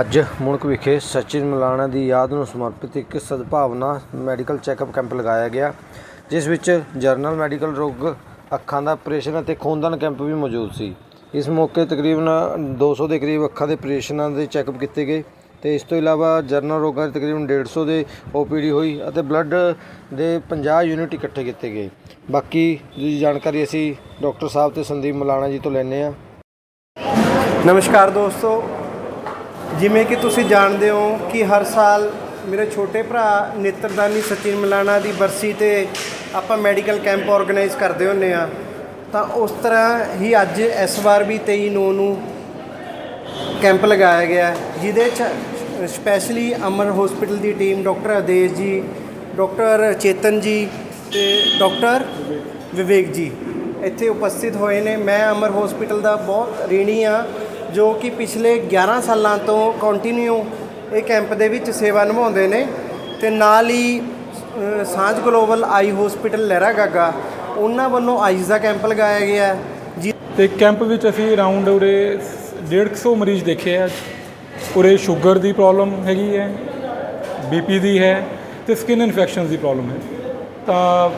ਅੱਜ ਮੁਲਕ ਵਿਖੇ ਸਚਿਨ ਮਲਾਣਾ ਦੀ ਯਾਦ ਨੂੰ ਸਮਰਪਿਤ ਇੱਕ ਸਦਭਾਵਨਾ ਮੈਡੀਕਲ ਚੈੱਕਅਪ ਕੈਂਪ ਲਗਾਇਆ ਗਿਆ, ਜਿਸ ਵਿੱਚ ਜਰਨਲ ਮੈਡੀਕਲ ਰੋਗ, ਅੱਖਾਂ ਦਾ ਆਪਰੇਸ਼ਨ ਅਤੇ ਖੂਨਦਾਨ ਕੈਂਪ ਵੀ ਮੌਜੂਦ ਸੀ। ਇਸ ਮੌਕੇ ਤਕਰੀਬਨ 200 ਦੇ ਕਰੀਬ ਅੱਖਾਂ ਦੇ ਆਪਰੇਸ਼ਨਾਂ ਦੇ ਚੈੱਕਅਪ ਕੀਤੇ ਗਏ ਤੇ ਇਸ ਤੋਂ ਇਲਾਵਾ ਜਰਨਲ ਰੋਗਾਂ ਦੇ ਤਕਰੀਬਨ 150 ਦੇ ਓਪੀਡੀ ਹੋਈ ਅਤੇ ਬਲੱਡ ਦੇ 50 ਯੂਨਿਟ ਇਕੱਠੇ ਕੀਤੇ ਗਏ। ਬਾਕੀ ਦੀ ਜਾਣਕਾਰੀ ਅਸੀਂ ਡਾਕਟਰ ਸਾਹਿਬ ਤੇ ਸੰਦੀਪ ਮਲਾਣਾ ਜੀ ਤੋਂ ਲੈਂਦੇ ਹਾਂ। ਨਮਸਕਾਰ ਦੋਸਤੋ ਜਿਵੇਂ ਕਿ ਤੁਸੀਂ ਜਾਣਦੇ ਹੋ ਕਿ ਹਰ ਸਾਲ ਮੇਰੇ ਛੋਟੇ ਭਰਾ ਨੇਤਰਦਾਨੀ ਸਚਿਨ ਮਲਾਣਾ ਦੀ ਬਰਸੀ ਤੇ ਆਪਾਂ ਮੈਡੀਕਲ ਕੈਂਪ ਆਰਗੇਨਾਈਜ਼ ਕਰਦੇ ਹੁੰਨੇ ਆ, ਤਾਂ ਉਸ ਤਰ੍ਹਾਂ ਹੀ ਅੱਜ ਇਸ ਵਾਰ ਵੀ 23 ਨੌ ਨੂੰ ਕੈਂਪ ਲਗਾਇਆ ਗਿਆ ਜਿਹਦੇ ਚ ਸਪੈਸ਼ਲੀ ਅਮਰ ਹਸਪੀਟਲ ਦੀ team doctor Adesh ji, doctor Chetan ਜੀ ਤੇ ਡਾਕਟਰ ਵਿਵੇਕ ਜੀ ਇੱਥੇ ਉਪਸਥਿਤ ਹੋਏ ਨੇ। ਮੈਂ ਅਮਰ ਹਸਪੀਟਲ ਦਾ ਬਹੁਤ ঋਣੀ ਆ ਜੋ ਕਿ ਪਿਛਲੇ 11 ਸਾਲਾਂ ਤੋਂ ਕੰਟੀਨਿਊ ਇਹ ਕੈਂਪ ਦੇ ਵਿੱਚ ਸੇਵਾ ਨਿਭਾਉਂਦੇ ਨੇ ਤੇ ਨਾਲ ਹੀ Saanjh global eye hospital Lehra Gaga, ਉਹਨਾਂ ਵੱਲੋਂ ਆਈਜ਼ ਦਾ ਕੈਂਪ ਲਗਾਇਆ ਗਿਆ ਜੀ ਤੇ ਕੈਂਪ ਵਿੱਚ ਅਸੀਂ ਅਰਾਊਂਡ ਉਰੇ 150 ਮਰੀਜ਼ ਦੇਖੇ ਆ। ਉਰੇ ਸ਼ੂਗਰ ਦੀ ਪ੍ਰੋਬਲਮ ਹੈਗੀ ਹੈ ਬੀਪੀ ਦੀ ਹੈ ਤੇ ਸਕਿਨ ਇਨਫੈਕਸ਼ਨਸ ਦੀ ਪ੍ਰੋਬਲਮ ਹੈ। ਤਾਂ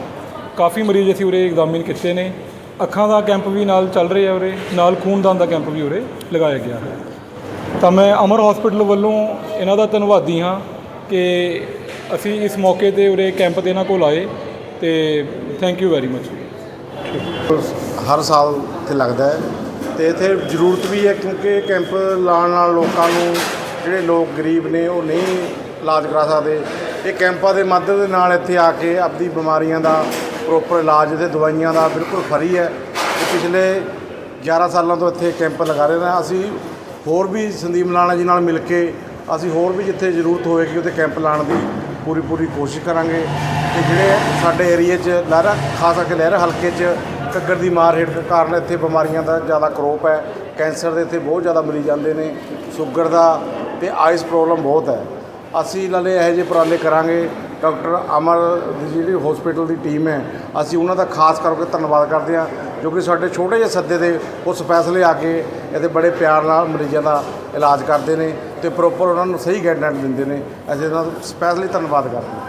ਕਾਫੀ ਮਰੀਜ਼ ਅਸੀਂ ਉਰੇ ਐਗਜ਼ਾਮਿਨ ਕੀਤੇ ਨੇ। ਅੱਖਾਂ ਦਾ ਕੈਂਪ ਵੀ ਨਾਲ ਚੱਲ ਰਿਹਾ ਉਰੇ, ਨਾਲ ਖੂਨਦਾਨ ਦਾ ਕੈਂਪ ਵੀ ਉਰੇ ਲਗਾਇਆ ਗਿਆ। ਹੈ ਤਾਂ ਮੈਂ ਅਮਰ ਹਸਪੀਟਲ ਵੱਲੋਂ ਇਹਨਾਂ ਦਾ ਧੰਨਵਾਦੀ ਹਾਂ ਕਿ ਅਸੀਂ ਇਸ ਮੌਕੇ ਤੇ ਉਰੇ ਕੈਂਪ ਤੇ ਇਹਨਾਂ ਕੋਲ ਆਏ ਤੇ ਥੈਂਕ ਯੂ ਵੈਰੀ ਮਚ ਹਰ ਸਾਲ ਇੱਥੇ ਲੱਗਦਾ ਹੈ ਤੇ ਇੱਥੇ ਜ਼ਰੂਰਤ ਵੀ ਹੈ ਕਿਉਂਕਿ ਕੈਂਪ ਲਾਉਣ ਨਾਲ ਲੋਕਾਂ ਨੂੰ ਜਿਹੜੇ ਲੋਕ ਗਰੀਬ ਨੇ ਉਹ ਨਹੀਂ ਇਲਾਜ ਕਰਾ ਸਕਦੇ। ਇਹ ਕੈਂਪਾਂ ਦੇ ਮਦਦ ਦੇ ਨਾਲ ਇੱਥੇ ਆ ਕੇ ਆਪਦੀ ਬਿਮਾਰੀਆਂ ਦਾ ਪ੍ਰੋਪਰ ਇਲਾਜ ਤੇ ਦਵਾਈਆਂ ਦਾ ਬਿਲਕੁਲ ਫਰੀ ਹੈ। ਤੇ ਪਿਛਲੇ 11 ਸਾਲਾਂ ਤੋਂ ਇੱਥੇ ਕੈਂਪ ਲਗਾ ਰਹੇ ਨੇ। ਅਸੀਂ ਹੋਰ ਵੀ ਸੰਦੀਪ ਲਾਣਾ ਜੀ ਨਾਲ ਮਿਲ ਕੇ ਅਸੀਂ ਹੋਰ ਵੀ ਜਿੱਥੇ ਜ਼ਰੂਰਤ ਹੋਵੇਗੀ ਉੱਥੇ ਕੈਂਪ ਲਾਉਣ ਦੀ ਪੂਰੀ ਪੂਰੀ ਕੋਸ਼ਿਸ਼ ਕਰਾਂਗੇ। ਤੇ ਜਿਹੜੇ ਸਾਡੇ ਏਰੀਏ 'ਚ ਲਹਿਰਾ, ਖਾਸ ਕਰਕੇ ਲਹਿਰਾ ਹਲਕੇ 'ਚ ਘੱਗਰ ਦੀ ਮਾਰ ਹੇਠ ਕਾਰਨ ਇੱਥੇ ਬਿਮਾਰੀਆਂ ਦਾ ਜ਼ਿਆਦਾ ਕਰੋਪ ਹੈ। ਕੈਂਸਰ ਦੇ ਇੱਥੇ ਬਹੁਤ ਜ਼ਿਆਦਾ ਮਰੀਜ਼ ਆਉਂਦੇ ਨੇ। ਸ਼ੂਗਰ ਦਾ ਤੇ ਆਈਸ ਪ੍ਰੋਬਲਮ ਬਹੁਤ ਹੈ। ਅਸੀਂ ਨਾਲੇ ਇਹੋ ਜਿਹੇ ਉਪਰਾਲੇ ਕਰਾਂਗੇ। ਡਾਕਟਰ ਅਮਰ ਦੀ ਜਿਹੜੀ ਹਸਪੀਟਲ ਦੀ ਟੀਮ ਹੈ, ਅਸੀਂ ਉਹਨਾਂ ਦਾ ਖਾਸ ਕਰਕੇ ਧੰਨਵਾਦ ਕਰਦੇ ਹਾਂ, ਜੋ ਕਿ ਸਾਡੇ ਛੋਟੇ ਜਿਹੇ ਸੱਦੇ ਦੇ ਉਹ ਸਪੈਸ਼ਲੀ ਆ ਕੇ ਇਹਦੇ ਬੜੇ ਪਿਆਰ ਨਾਲ ਮਰੀਜ਼ਾਂ ਦਾ ਇਲਾਜ ਕਰਦੇ ਨੇ ਤੇ ਪ੍ਰੋਪਰ ਉਹਨਾਂ ਨੂੰ ਸਹੀ ਗਾਈਡਲਾਈਨ ਦਿੰਦੇ ਨੇ। ਅਸੀਂ ਇਹਨਾਂ ਦਾ ਸਪੈਸ਼ਲੀ ਧੰਨਵਾਦ ਕਰਦੇ ਹਾਂ।